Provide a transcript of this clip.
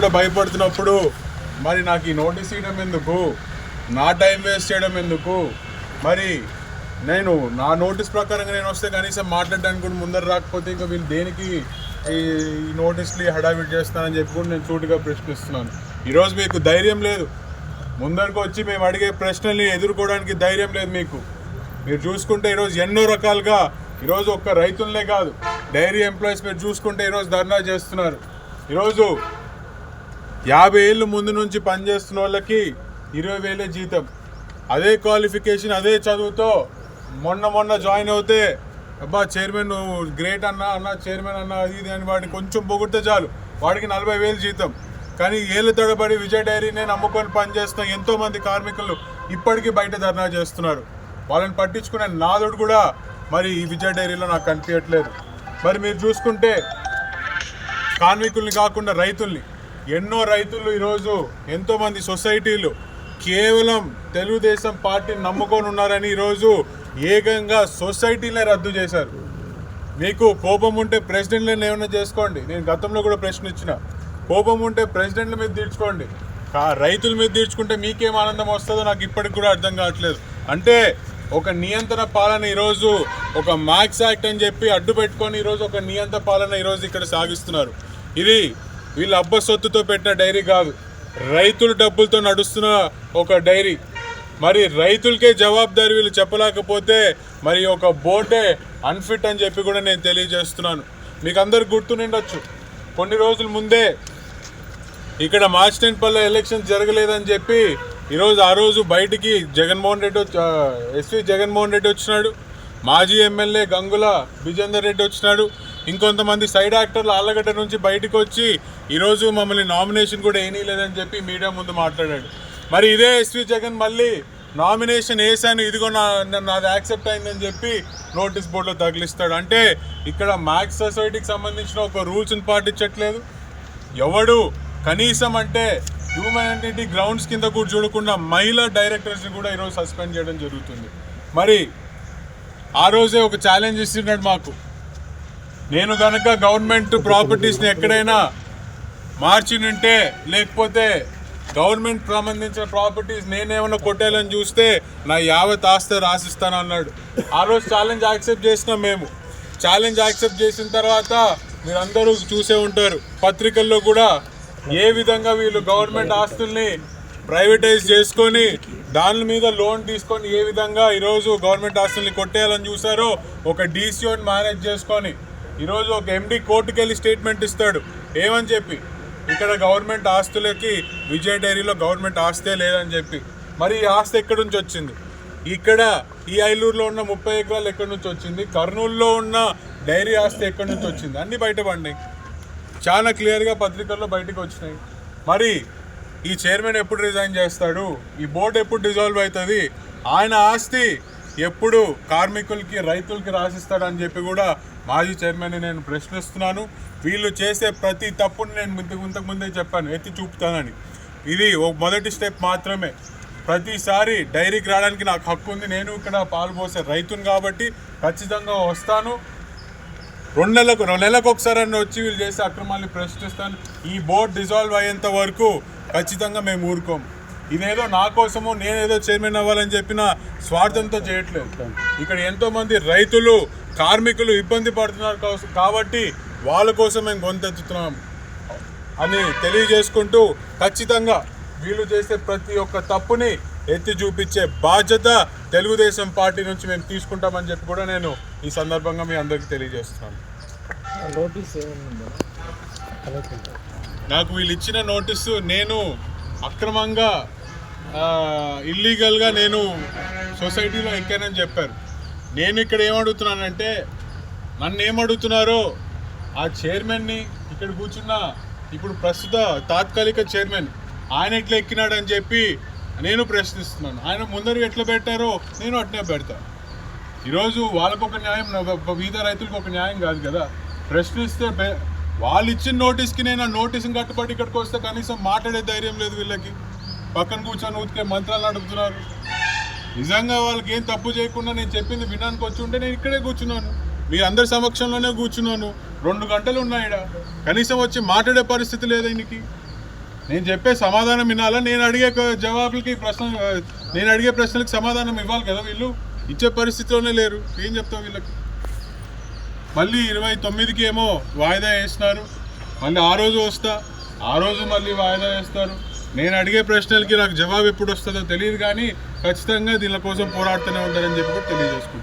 కూడా భయపడుతున్నప్పుడు మరి నాకు ఈ నోటీస్ ఇవ్వడం ఎందుకు? నా టైం వేస్ట్ చేయడం ఎందుకు? మరి నేను నా నోటీస్ ప్రకారంగా నేను వస్తే కనీసం మాట్లాడడానికి కూడా ముందర రాకపోతే ఇంకా వీళ్ళు దేనికి ఈ ఈ నోటీస్లు హడావిడి చేస్తానని చెప్పి కూడా నేను సూటిగా ప్రశ్నిస్తున్నాను. ఈరోజు మీకు ధైర్యం లేదు. ముందరకు వచ్చి మేము అడిగే ప్రశ్నల్ని ఎదుర్కోవడానికి ధైర్యం లేదు మీకు. మీరు చూసుకుంటే ఈరోజు ఎన్నో రకాలుగా ఈరోజు ఒక్క రైతులనే కాదు డైరీ ఎంప్లాయీస్ మీరు చూసుకుంటే ఈరోజు ధర్నా చేస్తున్నారు. ఈరోజు యాభై ఏళ్ళు ముందు నుంచి పనిచేస్తున్న వాళ్ళకి ఇరవై వేలే జీతం. అదే క్వాలిఫికేషన్ అదే చదువుతో మొన్న మొన్న జాయిన్ అవుతే అబ్బా చైర్మన్ నువ్వు గ్రేట్ అన్నా అన్న చైర్మన్ అన్న అది ఇది అని వాడిని కొంచెం పొగిడితే చాలు. వాడికి నలభై వేలు జీతం. కానీ ఏళ్ళ తడబడి విజయ డైరీనే నమ్ముకొని పనిచేస్తున్న ఎంతోమంది కార్మికులు ఇప్పటికీ బయట ధర్నా చేస్తున్నారు. వాళ్ళని పట్టించుకునే నాదుడు కూడా మరి ఈ విజయ డైరీలో నాకు కనిపించట్లేదు. మరి మీరు చూసుకుంటే కార్మికుల్ని కాకుండా రైతుల్ని ఎన్నో రైతులు ఈరోజు ఎంతోమంది సొసైటీలు కేవలం తెలుగుదేశం పార్టీని నమ్ముకొని ఉన్నారని ఈరోజు ఏకంగా సొసైటీలే రద్దు చేశారు. మీకు కోపం ఉంటే ప్రెసిడెంట్లను ఏమైనా చేసుకోండి. నేను గతంలో కూడా ప్రశ్న ఇచ్చిన. కోపం ఉంటే ప్రెసిడెంట్ల మీద తీర్చుకోండి. రైతుల మీద తీర్చుకుంటే మీకేం ఆనందం వస్తుందో నాకు ఇప్పటికి కూడా అర్థం కావట్లేదు. అంటే ఒక నియంత్రణ పాలన ఈరోజు ఒక మ్యాక్స్ యాక్ట్ అని చెప్పి అడ్డు పెట్టుకొని ఈరోజు ఒక నియంత్రణ పాలన ఈరోజు ఇక్కడ సాగిస్తున్నారు. ఇది వీళ్ళ అబ్బ సొత్తుతో పెట్టిన డైరీ కాదు. రైతుల డబ్బులతో నడుస్తున్న ఒక డైరీ. మరి రైతులకే జవాబుదారి వీళ్ళు చెప్పలేకపోతే మరి ఒక బోర్డే అన్ఫిట్ అని చెప్పి కూడా నేను తెలియజేస్తున్నాను. మీకు అందరికి గుర్తుండొచ్చు కొన్ని రోజుల ముందే ఇక్కడ పల్లె ఎలక్షన్ జరగలేదని చెప్పి ఈరోజు ఆ రోజు బయటికి జగన్మోహన్ రెడ్డి ఎస్వి జగన్మోహన్ రెడ్డి వచ్చినాడు. మాజీ ఎమ్మెల్యే గంగుల బిజేందర్ రెడ్డి వచ్చినాడు. ఇంకొంతమంది సైడ్ యాక్టర్లు ఆళ్ళగడ్డ నుంచి బయటకు వచ్చి ఈరోజు మమ్మల్ని నామినేషన్ కూడా లేదని చెప్పి మీడియా ముందు మాట్లాడాడు. మరి ఇదే ఎస్వి జగన్ మళ్ళీ నామినేషన్ వేసాను ఇదిగో నా నా- నాది యాక్సెప్ట్ అయిందని చెప్పి నోటీస్ బోర్డులో తగిలిస్తాడు. అంటే ఇక్కడ మ్యాథ్స్ సొసైటీకి సంబంధించిన ఒక రూల్స్ని పాటించట్లేదు. ఎవడు కనీసం అంటే హ్యూమానిటీ గ్రౌండ్స్ కింద కూడా చూడకుండా మహిళా డైరెక్టర్స్ని కూడా ఈరోజు సస్పెండ్ చేయడం జరుగుతుంది. మరి ఆ రోజే ఒక ఛాలెంజ్ ఇస్తున్నాడు మాకు. నేను కనుక గవర్నమెంట్ ప్రాపర్టీస్ని ఎక్కడైనా మార్చినుంటే లేకపోతే గవర్నమెంట్ సంబంధించిన ప్రాపర్టీస్ నేనేమన్నా కొట్టాలని చూస్తే నా యావత్ ఆస్తి రాసిస్తాను అన్నాడు. ఆ రోజు ఛాలెంజ్ యాక్సెప్ట్ చేసినాం మేము. ఛాలెంజ్ యాక్సెప్ట్ చేసిన తర్వాత మీరందరూ చూసే ఉంటారు. పత్రికల్లో కూడా ఏ విధంగా వీళ్ళు గవర్నమెంట్ ఆస్తుల్ని ప్రైవేటైజ్ చేసుకొని దాని మీద లోన్ తీసుకొని ఏ విధంగా ఈరోజు గవర్నమెంట్ ఆస్తుల్ని కొట్టేయాలని చూసారో ఒక డీసీఓని మేనేజ్ చేసుకొని ఈరోజు ఒక ఎండీ కోర్టుకు వెళ్ళి స్టేట్మెంట్ ఇస్తాడు. ఏమని చెప్పి? ఇక్కడ గవర్నమెంట్ ఆస్తులకి విజయ్ డైరీలో గవర్నమెంట్ ఆస్తే లేదని చెప్పి. మరి ఈ ఆస్తి ఎక్కడి నుంచి వచ్చింది? ఇక్కడ ఈ ఐలూరులో ఉన్న ముప్పై ఎకరాలు ఎక్కడి నుంచి వచ్చింది? కర్నూలులో ఉన్న డైరీ ఆస్తి ఎక్కడి నుంచి వచ్చింది? అన్నీ బయటపడినాయి. చాలా క్లియర్గా పత్రికల్లో బయటకు వచ్చినాయి. మరి ఈ చైర్మన్ ఎప్పుడు రిజైన్ చేస్తాడు? ఈ బోర్డు ఎప్పుడు డిజాల్వ్ అవుతుంది? ఆయన ఆస్తి ఎప్పుడు కార్మికులకి రైతులకి రాసిస్తాడని చెప్పి కూడా మాజీ చైర్మన్ నేను ప్రశ్నిస్తున్నాను. వీళ్ళు చేసే ప్రతి తప్పుని నేను ఇంతకు ముందే చెప్పాను. ఎత్తి చూపుతానని. ఇది ఒక మొదటి స్టెప్ మాత్రమే. ప్రతిసారి డైరీకి రావడానికి నాకు హక్కు ఉంది. నేను ఇక్కడ పాల్పోసే రైతుని కాబట్టి ఖచ్చితంగా వస్తాను. రెండు నెలలకు రెండు నెలలకు ఒకసారి అన్న వచ్చి వీళ్ళు చేసే అక్రమాన్ని ప్రశ్నిస్తాను. ఈ బోర్డు డిజాల్వ్ అయ్యేంత వరకు ఖచ్చితంగా మేము ఊరుకోము. ఇదేదో నా కోసము నేనేదో చైర్మన్ అవ్వాలని చెప్పిన స్వార్థంతో చేయట్లేదు. ఇక్కడ ఎంతోమంది రైతులు కార్మికులు ఇబ్బంది పడుతున్నారు కాబట్టి వాళ్ళ కోసం మేము గొంతెత్తుతున్నాం అని తెలియజేసుకుంటూ ఖచ్చితంగా వీళ్ళు చేసే ప్రతి ఒక్క తప్పుని ఎత్తి చూపించే బాధ్యత తెలుగుదేశం పార్టీ నుంచి మేము తీసుకుంటామని చెప్పి కూడా నేను ఈ సందర్భంగా మీ అందరికీ తెలియజేస్తున్నాను. నాకు వీళ్ళు ఇచ్చిన నోటీసు నేను అక్రమంగా ఇల్లీగల్గా నేను సొసైటీలో ఎక్కానని చెప్పారు. నేను ఇక్కడ ఏమడుగుతున్నానంటే నన్ను ఏమడుగుతున్నారో ఆ చైర్మన్ని ఇక్కడ కూర్చున్న ఇప్పుడు ప్రస్తుత తాత్కాలిక చైర్మన్ ఆయన ఎట్లా ఎక్కినాడని చెప్పి నేను ప్రశ్నిస్తున్నాను. ఆయన ముందరు ఎట్లా పెట్టారో నేను అట్నే పెడతాను ఈరోజు వాళ్ళకు ఒక న్యాయం వివిధ రైతులకు ఒక న్యాయం కాదు కదా. ప్రశ్నిస్తే బె- వాళ్ళు ఇచ్చిన నోటీస్కి నేను ఆ నోటీస్ని కట్టుబడి ఇక్కడికి వస్తే కనీసం మాట్లాడే ధైర్యం లేదు వీళ్ళకి. పక్కన కూర్చొని ఊతికే మంత్రాలు నడుపుతున్నారు. నిజంగా వాళ్ళకి ఏం తప్పు చేయకుండా నేను చెప్పింది వినడానికి వచ్చి ఉంటే నేను ఇక్కడే కూర్చున్నాను. మీ అందరి సమక్షంలోనే కూర్చున్నాను. రెండు గంటలు ఉన్నాయిడ కనీసం వచ్చి మాట్లాడే పరిస్థితి లేదు ఆయనకి నేను చెప్పే సమాధానం వినాలా? నేను అడిగే జవాబులకి ప్రశ్న నేను అడిగే ప్రశ్నలకు సమాధానం ఇవ్వాలి కదా వీళ్ళు? ఇచ్చే పరిస్థితిలోనే లేరు. ఏం చెప్తావు వీళ్ళకి? మళ్ళీ ఇరవై తొమ్మిదికి ఏమో వాయిదా వేస్తున్నారు మళ్ళీ ఆ రోజు వస్తా. ఆ రోజు మళ్ళీ వాయిదా వేస్తారు. నేను అడిగే ప్రశ్నలకి నాకు జవాబు ఎప్పుడు వస్తుందో తెలియదు కానీ ఖచ్చితంగా దీని కోసం పోరాడుతూనే ఉంటారని చెప్పి కూడా తెలియజేసుకుంటాను